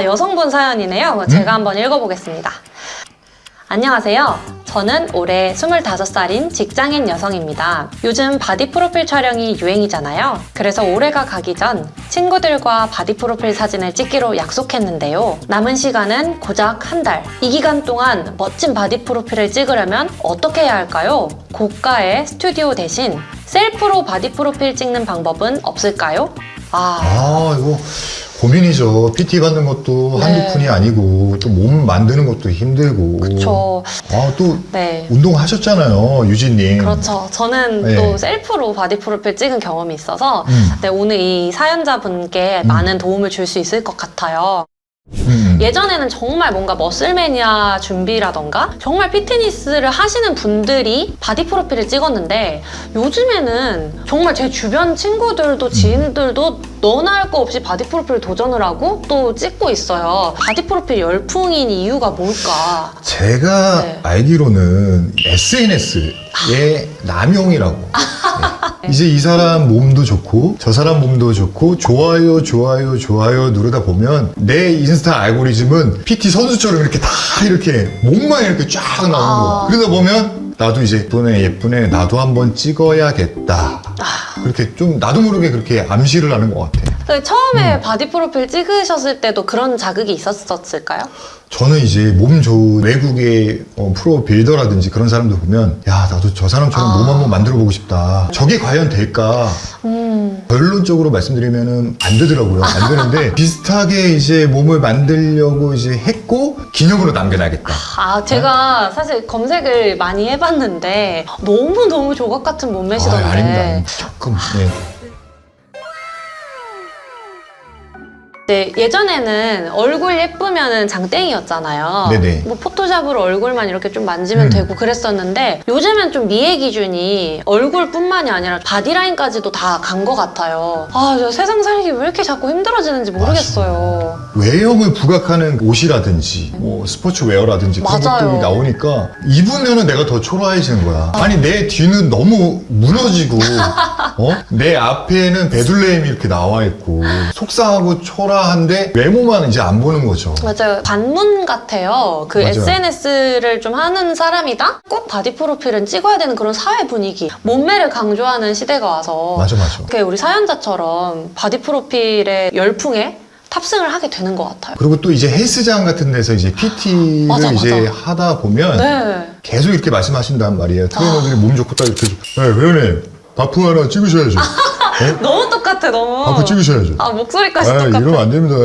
아, 여성분 사연이네요. 제가 한번 읽어보겠습니다. 안녕하세요. 저는 올해 25살인 직장인 여성입니다. 요즘 바디 프로필 촬영이 유행이잖아요. 그래서 올해가 가기 전 친구들과 바디 프로필 사진을 찍기로 약속했는데요. 남은 시간은 고작 한 달. 이 기간 동안 멋진 바디 프로필을 찍으려면 어떻게 해야 할까요? 고가의 스튜디오 대신 셀프로 바디 프로필 찍는 방법은 없을까요? 아, 아, 이거 고민이죠. PT 받는 것도 네. 한두 푼이 아니고 또 몸 만드는 것도 힘들고. 저, 아, 또 네. 운동하셨잖아요, 유진님. 그렇죠. 저는 네. 또 셀프로 바디 프로필 찍은 경험이 있어서 음. 네, 오늘 이 사연자분께 음. 많은 도움을 줄 수 있을 것 같아요. 음. 예전에는 정말 뭔가 머슬매니아 준비라던가 정말 피트니스를 하시는 분들이 바디 프로필을 찍었는데 요즘에는 정말 제 주변 친구들도 음. 지인들도 너나 할 거 없이 바디 프로필 도전을 하고 또 찍고 있어요. 바디 프로필 열풍인 이유가 뭘까? 제가 네. 알기로는 SNS의 남용이라고. 아. 네. 이제 이 사람 몸도 좋고 저 사람 몸도 좋고 좋아요 좋아요 좋아요 누르다 보면 내 인스타 알고리즘은 PT 선수처럼 이렇게 다 이렇게 몸만 이렇게 쫙 나오는 아. 거야. 그러다 보면 나도 이제 예쁘네 예쁘네 나도 한번 찍어야겠다. 그렇게 좀 나도 모르게 그렇게 암시를 하는 것 같아. 근데 처음에 음. 바디 프로필 찍으셨을 때도 그런 자극이 있었을까요? 저는 이제 몸 좋은 외국의 어, 프로 빌더라든지 그런 사람들 보면 야 나도 저 사람처럼 아. 몸 한번 만들어 보고 싶다. 저게 과연 될까? 음. 결론적으로 말씀드리면은 안 되더라고요. 안 되는데 비슷하게 이제 몸을 만들려고 이제 했고 기념으로 남겨놔야겠다. 아, 제가 사실 검색을 많이 해봤는데 너무너무 조각 같은 몸매시던데. 아, 아닙니다. 아닙니다. 조금 네. 네, 예전에는 얼굴 예쁘면은 장땡이었잖아요. 네네. 뭐 포토샵으로 얼굴만 이렇게 좀 만지면 음. 되고 그랬었는데 요즘엔 좀 미의 기준이 얼굴뿐만이 아니라 바디라인까지도 다 간 것 같아요. 아, 저 세상 살기 왜 이렇게 자꾸 힘들어지는지 모르겠어요. 외형을 부각하는 옷이라든지 뭐 스포츠 웨어라든지 그런 맞아요. 것들이 나오니까 입으면은 내가 더 초라해지는 거야. 아니 내 뒤는 너무 무너지고 어? 내 앞에는 베들레헴이 이렇게 나와 있고 속상하고 초라 한데 외모만 이제 안 보는 거죠. 맞아요. 반문 같아요. 그 맞아요. SNS를 좀 하는 사람이다? 꼭 바디 프로필은 찍어야 되는 그런 사회 분위기. 몸매를 강조하는 시대가 와서. 맞아 맞아. 이렇게 우리 사연자처럼 바디 프로필의 열풍에 탑승을 하게 되는 것 같아요. 그리고 또 이제 헬스장 같은 데서 이제 PT를 맞아, 이제 맞아. 하다 보면 네. 계속 이렇게 말씀하신단 말이에요. 트레이너들이 몸 좋고 딱 이렇게 네, 회원님 바프 하나 찍으셔야죠. 네? 너무 똑같아, 너무. 바프 찍으셔야죠. 아, 목소리까지 아, 똑같아. 이러면 안 됩니다.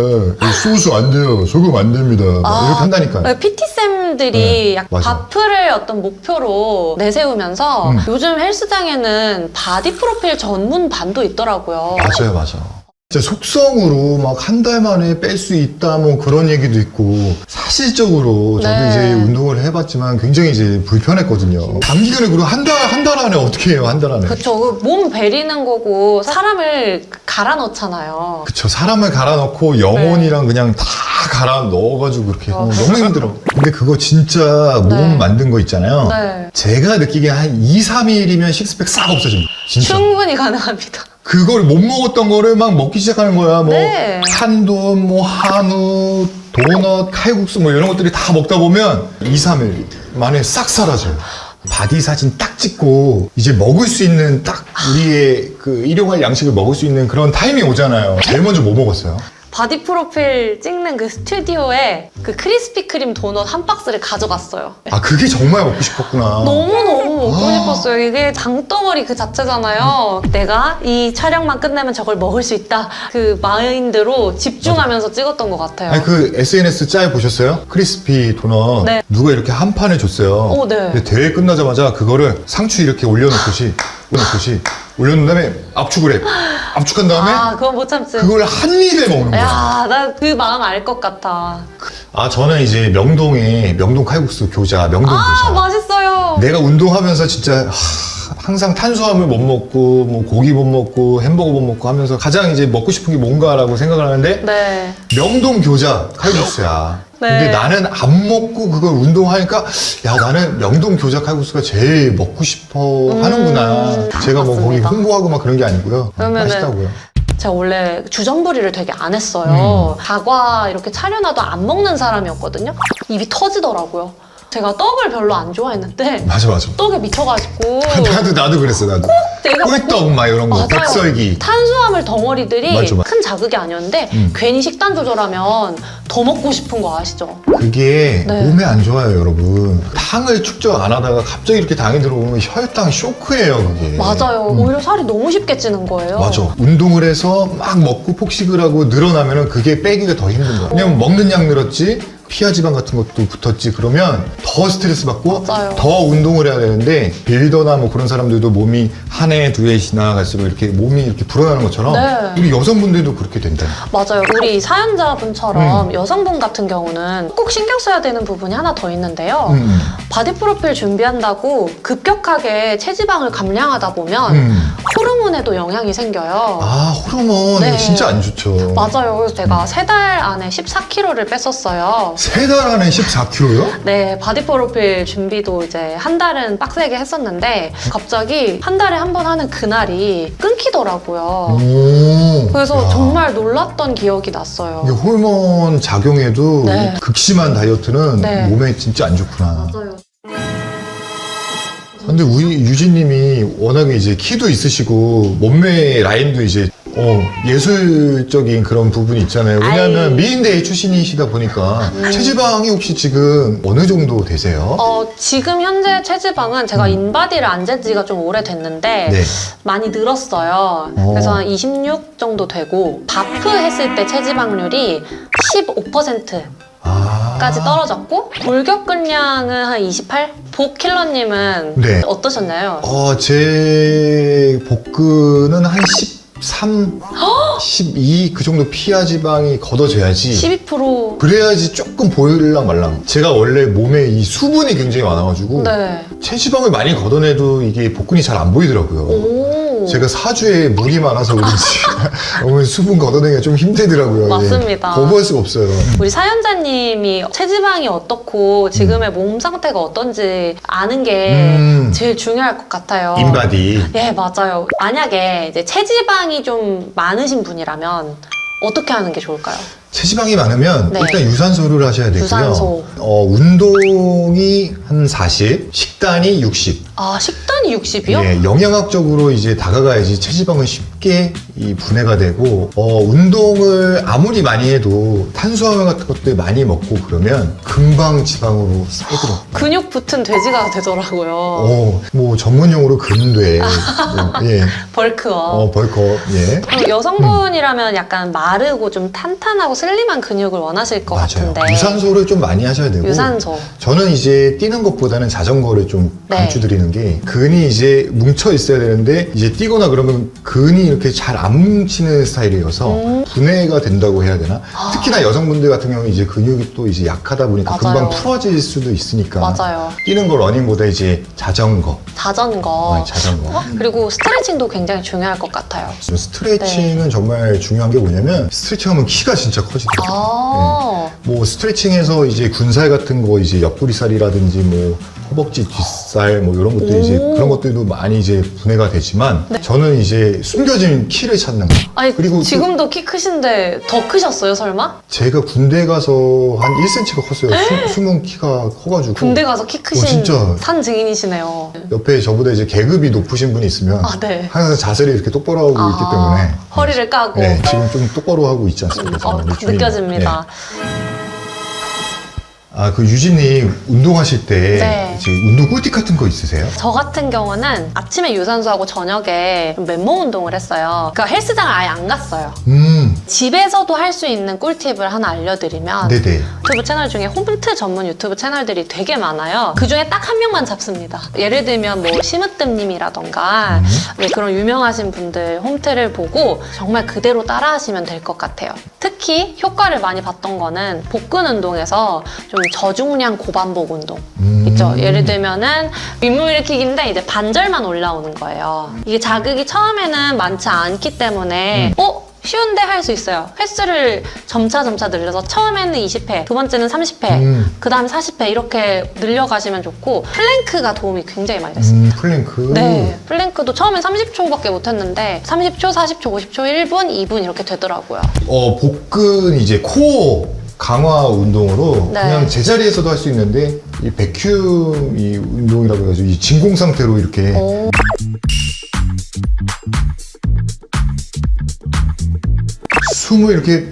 소스 안 돼요. 소금 안 됩니다. 막 아, 이렇게 한다니까요. PT쌤들이 네, 약 맞아. 바프를 어떤 목표로 내세우면서 음. 요즘 헬스장에는 바디 프로필 전문 반도 있더라고요. 맞아요, 맞아. 진짜 속성으로 막 한 달 만에 뺄 수 있다 뭐 그런 얘기도 있고 사실적으로 저도 네. 이제 운동을 해봤지만 굉장히 이제 불편했거든요. 단기간에 그리고 한 달 한 달 안에 어떻게 해요? 한 달 안에. 그쵸. 그몸 베리는 거고 사람을 갈아 넣잖아요. 그쵸 사람을 갈아 넣고 영혼이랑 그냥 다 갈아 넣어가지고 그렇게 네. 어, 어, 너무 힘들어. 근데 그거 진짜 몸 네. 만든 거 있잖아요. 네. 제가 느끼기에 한 2, 3일이면 식스팩 싹 없어집니다. 진짜. 충분히 가능합니다. 그걸 못 먹었던 거를 막 먹기 시작하는 거야. 뭐 네. 한돈, 뭐 한우, 도넛, 칼국수 뭐 이런 것들이 다 먹다 보면 2, 3일 만에 싹 사라져요. 바디 사진 딱 찍고 이제 먹을 수 있는 딱 우리의 그 일용할 양식을 먹을 수 있는 그런 타임이 오잖아요. 제일 먼저 뭐 먹었어요? 바디 프로필 찍는 그 스튜디오에 그 크리스피 크림 도넛 한 박스를 가져갔어요. 아 그게 정말 먹고 싶었구나. 너무너무 먹고 아. 싶었어요. 이게 장덩어리 그 자체잖아요. 내가 이 촬영만 끝내면 저걸 먹을 수 있다. 그 마인드로 집중하면서 찍었던 것 같아요. 아니 그 SNS 짤 보셨어요? 크리스피 도넛 네. 누가 이렇게 한 판을 줬어요. 오, 네. 근데 대회 끝나자마자 그거를 상추 이렇게 올려놓듯이 올려놓듯이 올려놓은 다음에 압축을 해. 압축한 다음에 아, 그건 못 참지. 그걸 한 입에 먹는 거야. 야, 나 그 마음 알 것 같아. 아 저는 이제 명동에 명동 칼국수 교자 명동 아, 교자. 맛있어요. 내가 운동하면서 진짜 하, 항상 탄수화물 못 먹고 뭐 고기 못 먹고 햄버거 못 먹고 하면서 가장 이제 먹고 싶은 게 뭔가라고 생각을 하는데 네. 명동 교자 칼국수야. 네. 근데 나는 안 먹고 그걸 운동하니까 야 나는 명동 교자 칼국수가 제일 먹고 싶어 하는구나. 제가 뭐 거기 음, 맞습니다. 홍보하고 막 그런 게 아니고요. 그러면은 맛있다고요. 제가 원래 주전부리를 되게 안 했어요. 음. 다과 이렇게 차려놔도 안 먹는 사람이었거든요. 입이 터지더라고요. 제가 떡을 별로 안 좋아했는데 맞아 맞아. 떡에 미쳐가지고 나도 나도 그랬어 나도. 내가 꿀떡 막 이런 거, 맞아요. 백설기. 탄수화물 덩어리들이 맞아, 맞아. 큰 자극이 아니었는데 음. 괜히 식단 조절하면 더 먹고 싶은 거 아시죠? 그게 네. 몸에 안 좋아요, 여러분. 당을 축적 안 하다가 갑자기 이렇게 당이 들어오면 혈당 쇼크예요, 그게. 맞아요. 음. 오히려 살이 너무 쉽게 찌는 거예요. 맞아. 운동을 해서 막 먹고 폭식을 하고 늘어나면 그게 빼기가 더 힘든 거야. 왜냐면 먹는 양 늘었지, 피하 지방 같은 것도 붙었지, 그러면 더 스트레스 받고 맞아요. 더 운동을 해야 되는데, 빌더나 뭐 그런 사람들도 몸이 한 해, 두 해 지나갈수록 이렇게 몸이 이렇게 불어나는 것처럼, 네. 우리 여성분들도 그렇게 된다. 맞아요. 우리 음. 사연자분처럼 여성분 같은 경우는 꼭 신경 써야 되는 부분이 하나 더 있는데요. 음, 음. 바디 프로필 준비한다고 급격하게 체지방을 감량하다 보면 음. 호르몬에도 영향이 생겨요. 아, 호르몬 네. 진짜 안 좋죠. 맞아요. 그래서 제가 세 달 안에 14kg를 뺐었어요. 세 달 안에 14kg요? 네, 바디 프로필 준비도 이제 한 달은 빡세게 했었는데 갑자기 한 달에 한 번 하는 그날이 끊기더라고요. 오. 그래서 야. 정말 놀랐던 기억이 났어요. 이게 호르몬 작용에도 네. 극심한 다이어트는 네. 몸에 진짜 안 좋구나. 맞아요. 근데 우리 유진님이 워낙에 이제 키도 있으시고 몸매 라인도 이제 어, 예술적인 그런 부분이 있잖아요. 왜냐하면 아이. 미인대회 출신이시다 보니까 체지방이 혹시 지금 어느 정도 되세요? 어, 지금 현재 체지방은 제가 인바디를 안 잰 지가 좀 오래됐는데 음. 네. 많이 늘었어요. 어. 그래서 한 26 정도 되고 바프 했을 때 체지방률이 15%까지 아. 떨어졌고 골격근량은 한 28? 복킬러님은 네. 어떠셨나요? 어, 제 복근은 한 13, 12 그 정도 피하 지방이 걷어져야지. 12%. 그래야지 조금 보일랑 말랑. 제가 원래 몸에 이 수분이 굉장히 많아가지고 네. 체지방을 많이 걷어내도 이게 복근이 잘 안 보이더라고요. 오. 제가 사주에 물이 많아서 그런지 오늘 수분 걷어내기가 좀 힘들더라고요. 맞습니다. 예. 거부할 수가 없어요. 우리 사연자님이 체지방이 어떻고 지금의 몸 상태가 어떤지 아는 게 음. 제일 중요할 것 같아요. 인바디. 예, 맞아요. 만약에 이제 체지방이 좀 많으신 분이라면 어떻게 하는 게 좋을까요? 체지방이 많으면 네. 일단 유산소를 하셔야 되고요. 유산소. 어, 운동이 한 40, 식단이 60. 아, 식단이 60이요? 예, 영양학적으로 이제 다가가야지 체지방은 쉽게 이 분해가 되고 어, 운동을 아무리 많이 해도 탄수화물 같은 것들 많이 먹고 그러면 금방 지방으로 쌓이더라고요. 근육 붙은 돼지가 되더라고요. 어, 뭐 전문용어로 근돼. 예, 벌크업. 어, 벌컥. 예. 그럼 여성분이라면 약간 마르고 좀 탄탄하고 슬림한 근육을 원하실 것 맞아요. 같은데. 유산소를 좀 많이 하셔야 되고. 유산소. 저는 이제 뛰는 것보다는 자전거를 좀 네. 강추드리는 게 근이 이제 뭉쳐 있어야 되는데 이제 뛰거나 그러면 근이 이렇게 잘 안 뭉치는 스타일이어서 음. 분해가 된다고 해야 되나? 특히나 여성분들 같은 경우는 이제 근육이 또 이제 약하다 보니까 맞아요. 금방 풀어질 수도 있으니까 맞아요. 뛰는 거 러닝보다 이제 자전거, 자전거. 어, 자전거. 그리고 스트레칭도 굉장히 중요할 것 같아요. 스트레칭은 네. 정말 중요한 게 뭐냐면 스트레칭하면 키가 진짜 커지더라고요. 아, 뭐 스트레칭에서 이제 군살 같은 거 이제 옆구리살이라든지 뭐 허벅지 뒷살 뭐 이런 것들 이제 오. 그런 것들도 많이 이제 분해가 되지만 네. 저는 이제 숨겨진 키를 찾는 거. 아니 그리고 또 지금도 키 크신데 더 크셨어요, 설마? 제가 군대 가서 한 1cm가 컸어요. 수- 숨은 키가 커가지고. 군대 가서 키 크신 어, 진짜. 산 증인이시네요. 옆에 저보다 이제 계급이 높으신 분이 있으면 아, 네. 항상 자세를 이렇게 똑바로 하고 있기 아, 때문에 허리를 까고. 네, 지금 좀 똑바로 하고 있지 않습니까? 어, 저는. 느껴집니다. 네. 아, 그 유진님 운동하실 때 네. 이제 운동 꿀팁 같은 거 있으세요? 저 같은 경우는 아침에 유산소하고 저녁에 맨몸 운동을 했어요. 그러니까 헬스장을 아예 안 갔어요. 음, 집에서도 할 수 있는 꿀팁을 하나 알려드리면 네네. 유튜브 채널 중에 홈트 전문 유튜브 채널들이 되게 많아요. 그 중에 딱 한 명만 잡습니다. 예를 들면 뭐 심으뜸님이라던가 음. 네, 그런 유명하신 분들 홈트를 보고 정말 그대로 따라하시면 될 것 같아요. 특히 효과를 많이 봤던 거는 복근 운동에서 좀 저중량 고반복 운동 음. 있죠. 예를 들면은 윗몸 일으키기인데 이제 반절만 올라오는 거예요. 이게 자극이 처음에는 많지 않기 때문에 음. 어? 쉬운데 할 수 있어요. 횟수를 점차 점차 늘려서 처음에는 20회, 두 번째는 30회, 음. 그 다음 40회 이렇게 늘려가시면 좋고 플랭크가 도움이 굉장히 많이 됐어요. 음, 플랭크. 네, 플랭크도 처음엔 30초밖에 못했는데 30초, 40초, 50초, 1분, 2분 이렇게 되더라고요. 어, 복근 이제 코어 강화 운동으로 네. 그냥 제자리에서도 할 수 있는데 이 백큐 이 운동이라고 해가지고 이 진공 상태로 이렇게 오. 숨을 이렇게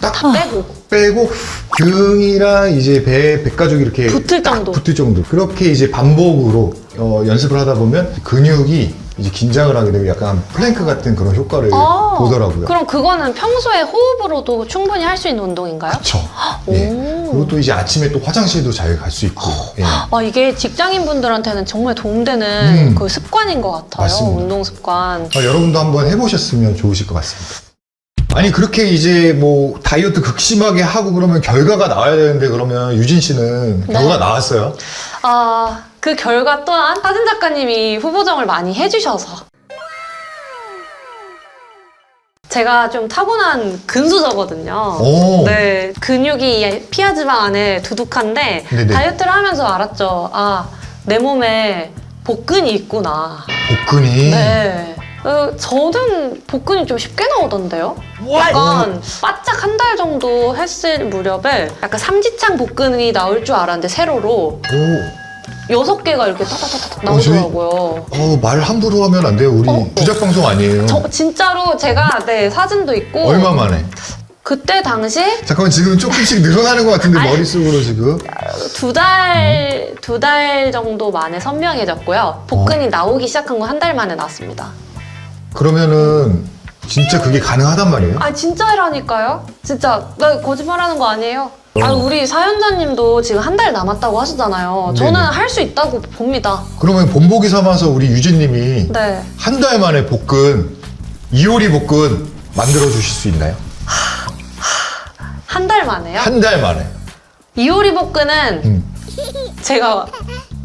딱다 빼고 빼고 등이랑 이제 배, 배 가죽이 이렇게 붙을 딱 정도. 붙을 정도 그렇게 이제 반복으로 어, 연습을 하다 보면 근육이 이제 긴장을 하게 되고 약간 플랭크 같은 그런 효과를 아, 보더라고요. 그럼 그거는 평소에 호흡으로도 충분히 할 수 있는 운동인가요? 그렇죠. 네. 오. 그리고 또 이제 아침에 또 화장실도 잘 갈 수 있고. 예. 아, 이게 직장인 분들한테는 정말 도움되는 음. 그 습관인 것 같아요. 맞습니다. 운동 습관. 아, 여러분도 한번 해보셨으면 좋으실 것 같습니다. 아니 그렇게 이제 뭐 다이어트 극심하게 하고 그러면 결과가 나와야 되는데 그러면 유진 씨는 네. 결과 나왔어요? 아, 그 결과 또한 사진 작가님이 후보정을 많이 해주셔서. 제가 좀 타고난 근수저거든요. 오. 네, 근육이 이 피하 지방 안에 두둑한데 네네. 다이어트를 하면서 알았죠. 아, 내 몸에 복근이 있구나. 복근이. 네. 어, 저는 복근이 좀 쉽게 나오던데요? 약간 바짝 한 달 정도 했을 무렵에 약간 삼지창 복근이 나올 줄 알았는데 세로로 오. 여섯 개가 이렇게 타타타타 어, 나오더라고요. 어, 말 함부로 하면 안 돼요. 우리 어? 주작 방송 아니에요. 저 진짜로 제가 네 사진도 있고 얼마 만에? 그때 당시 잠깐만 지금 조금씩 늘어나는 것 같은데 아니. 머릿속으로 지금. 두 달 두 달 정도 만에 선명해졌고요. 복근이 나오기 시작한 건 한 달 만에 나왔습니다. 그러면은 진짜 그게 가능하단 말이에요? 아 진짜라니까요? 진짜 나 거짓말하는 거 아니에요? 아 어. 우리 사연자님도 지금 한 달 남았다고 하시잖아요. 저는 네네. 할 수 있다고 봅니다. 그러면 본보기 삼아서 우리 유진님이 네. 한 달 만에 복근 이효리 복근 만들어 주실 수 있나요? 한 달 만에요? 한 달 만에. 이효리 복근은 음. 제가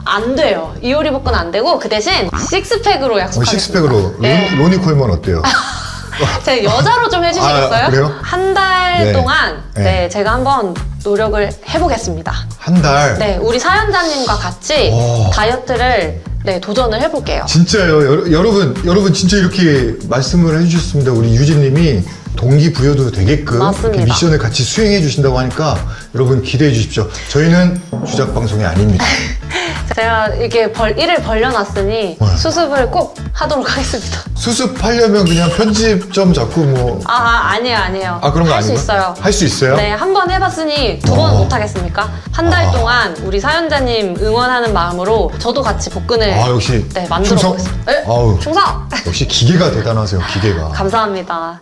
안 돼요. 이효리 복근 안 되고 그 대신 식스팩으로 어, 약속하겠습니다. 식스팩으로 네. 로, 니 콜먼 어때요? 제가 여자로 좀 해주시겠어요? 아, 그래요? 한 달 네. 동안 네. 네. 제가 한번 노력을 해보겠습니다. 한 달. 네, 우리 사연자님과 같이 오. 다이어트를 네, 도전을 해볼게요. 진짜요. 여러, 여러분, 여러분 진짜 이렇게 말씀을 해주셨습니다. 우리 유진님이 동기부여도 되게끔 맞습니다. 이렇게 미션을 같이 수행해 주신다고 하니까 여러분 기대해 주십시오. 저희는 주작 방송이 아닙니다. 제가 이렇게 벌, 일을 벌려놨으니 네. 수습을 꼭 하도록 하겠습니다. 수습하려면 그냥 편집점 잡고 뭐. 아, 아 아니에요, 아니에요. 아, 그런 거 할 수 아닌가? 있어요. 할 수 있어요? 네, 한 번 해봤으니 두 번 어. 못하겠습니까? 한 달 아. 동안 우리 사연자님 응원하는 마음으로 저도 같이 복근을 아, 역시. 네, 만들어 충성? 보겠습니다. 네, 아우. 충성! 역시 기계가 대단하세요, 기계가. 감사합니다.